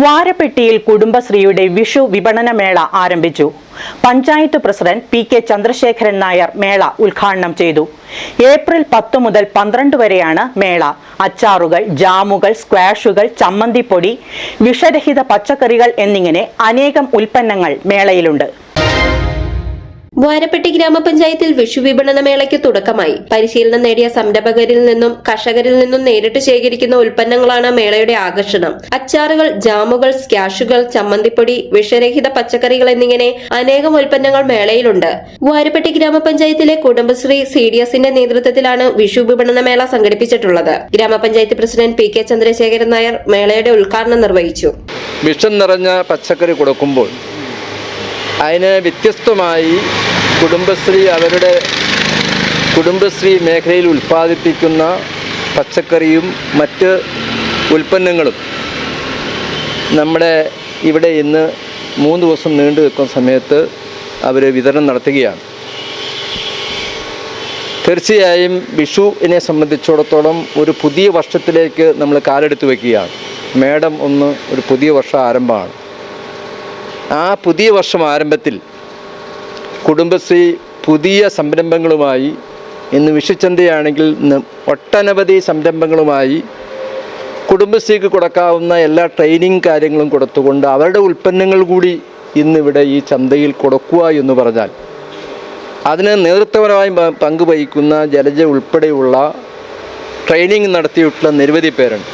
വാരപ്പെട്ടിയിൽ കുടുംബശ്രീയുടെ വിഷു വിപണന മേള ആരംഭിച്ചു. Panchayat president P K Chandrasekharan Nair മേള ഉദ്ഘാടനം ചെയ്തു. ഏപ്രിൽ പത്ത് മുതൽ പന്ത്രണ്ട് വരെയാണ് മേള. അച്ചാറുകൾ ജാമുകൾ സ്ക്വാഷുകൾ ചമ്മന്തിപ്പൊടി വിഷരഹിത പച്ചക്കറികൾ എന്നിങ്ങനെ അനേകം ഉൽപ്പന്നങ്ങൾ മേളയിലുണ്ട്. വാരപ്പെട്ടി ഗ്രാമപഞ്ചായത്തിൽ വിഷു വിപണന മേളയ്ക്ക് തുടക്കമായി. പരിശീലനം നേടിയ സംരംഭകരിൽ നിന്നും കർഷകരിൽ നിന്നും നേരിട്ട് ശേഖരിക്കുന്ന ഉൽപ്പന്നങ്ങളാണ് മേളയുടെ ആകർഷണം. അച്ചാറുകൾ ജാമുകൾ സ്കാഷുകൾ ചമ്മന്തിപ്പൊടി വിഷരഹിത പച്ചക്കറികൾ എന്നിങ്ങനെ അനേകം ഉൽപ്പന്നങ്ങൾ മേളയിലുണ്ട്. വാരപ്പെട്ടി ഗ്രാമപഞ്ചായത്തിലെ കുടുംബശ്രീ സി ഡി എസിന്റെ നേതൃത്വത്തിലാണ് വിഷു വിപണന മേള സംഘടിപ്പിച്ചിട്ടുള്ളത്. ഗ്രാമപഞ്ചായത്ത് president P K Chandrasekharan Nair മേളയുടെ ഉദ്ഘാടനം നിർവഹിച്ചു. വിഷം നിറഞ്ഞ പച്ചക്കറി കൊടുക്കുമ്പോൾ അതിന് വ്യത്യസ്തമായി കുടുംബശ്രീ അവരുടെ കുടുംബശ്രീ മേഖലയിൽ ഉൽപ്പാദിപ്പിക്കുന്ന പച്ചക്കറിയും മറ്റ് ഉൽപ്പന്നങ്ങളും നമ്മുടെ ഇവിടെ ഇന്ന് മൂന്ന് ദിവസം നീണ്ടു നിൽക്കുന്ന സമയത്ത് അവർ വിതരണം നടത്തുകയാണ്. തീർച്ചയായും വിഷുവിനെ സംബന്ധിച്ചിടത്തോളം ഒരു പുതിയ വർഷത്തിലേക്ക് നമ്മൾ കാലെടുത്ത് വയ്ക്കുകയാണ് മേഡം ഒന്ന് ഒരു പുതിയ വർഷ ആരംഭമാണ്. ആ പുതിയ വർഷം ആരംഭത്തിൽ കുടുംബശ്രീ പുതിയ സംരംഭങ്ങളുമായി ഇന്ന് വിഷുചന്തയാണെങ്കിൽ ഒട്ടനവധി സംരംഭങ്ങളുമായി കുടുംബശ്രീക്ക് കൊടുക്കാവുന്ന എല്ലാ ട്രെയിനിങ് കാര്യങ്ങളും കൊടുത്തുകൊണ്ട് അവരുടെ ഉൽപ്പന്നങ്ങൾ കൂടി ഇന്നിവിടെ ഈ ചന്തയിൽ കൊടുക്കുക എന്ന് പറഞ്ഞാൽ അതിന് നേതൃത്വപരമായി പങ്കുവഹിക്കുന്ന ജലജ ഉൾപ്പെടെയുള്ള ട്രെയിനിങ് നടത്തിയിട്ടുള്ള നിരവധി പേരുണ്ട്.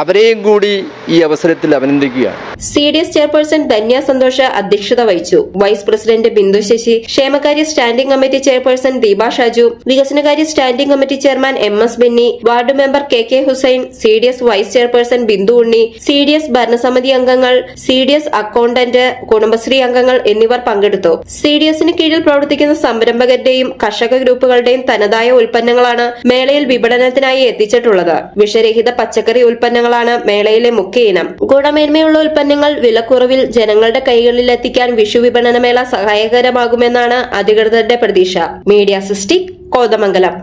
അവരെയും കൂടി ഈ അവസരത്തിൽ അഭിനന്ദിക്കുകയാണ്. C D S chairperson Dhanya Santhosh അധ്യക്ഷത വഹിച്ചു. വൈസ് പ്രസിഡന്റ് ബിന്ദു ശശി ക്ഷേമകാര്യ standing committee chairperson Deepa Shaju വികസനകാര്യ standing committee chairman M S Benny ward member K K Hussain C D S vice chairperson Bindu Unni C D S ഭരണസമിതി അംഗങ്ങൾ C D S accountant Kudumbashree അംഗങ്ങൾ എന്നിവർ പങ്കെടുത്തു. C D എസിന് കീഴിൽ പ്രവർത്തിക്കുന്ന സംരംഭകരുടെയും കർഷക ഗ്രൂപ്പുകളുടെയും തനതായ ഉൽപ്പന്നങ്ങളാണ് മേളയിൽ വിപണനത്തിനായി എത്തിച്ചിട്ടുള്ളത്. വിഷരഹിത പച്ചക്കറി ഉൽപ്പന്നങ്ങളാണ് മേളയിലെ മുഖ്യ ഇനം. ഗുണമേന്മയുള്ള ഉൽപ്പന്നങ്ങൾ വിലക്കുറവിൽ ജനങ്ങളുടെ കൈകളിൽ എത്തിക്കാൻ വിഷു വിപണന മേള സഹായകരമാകുമെന്നാണ് അധികൃതരുടെ പ്രതീക്ഷ. മീഡിയ സിസ്റ്റിക് കോതമംഗലം.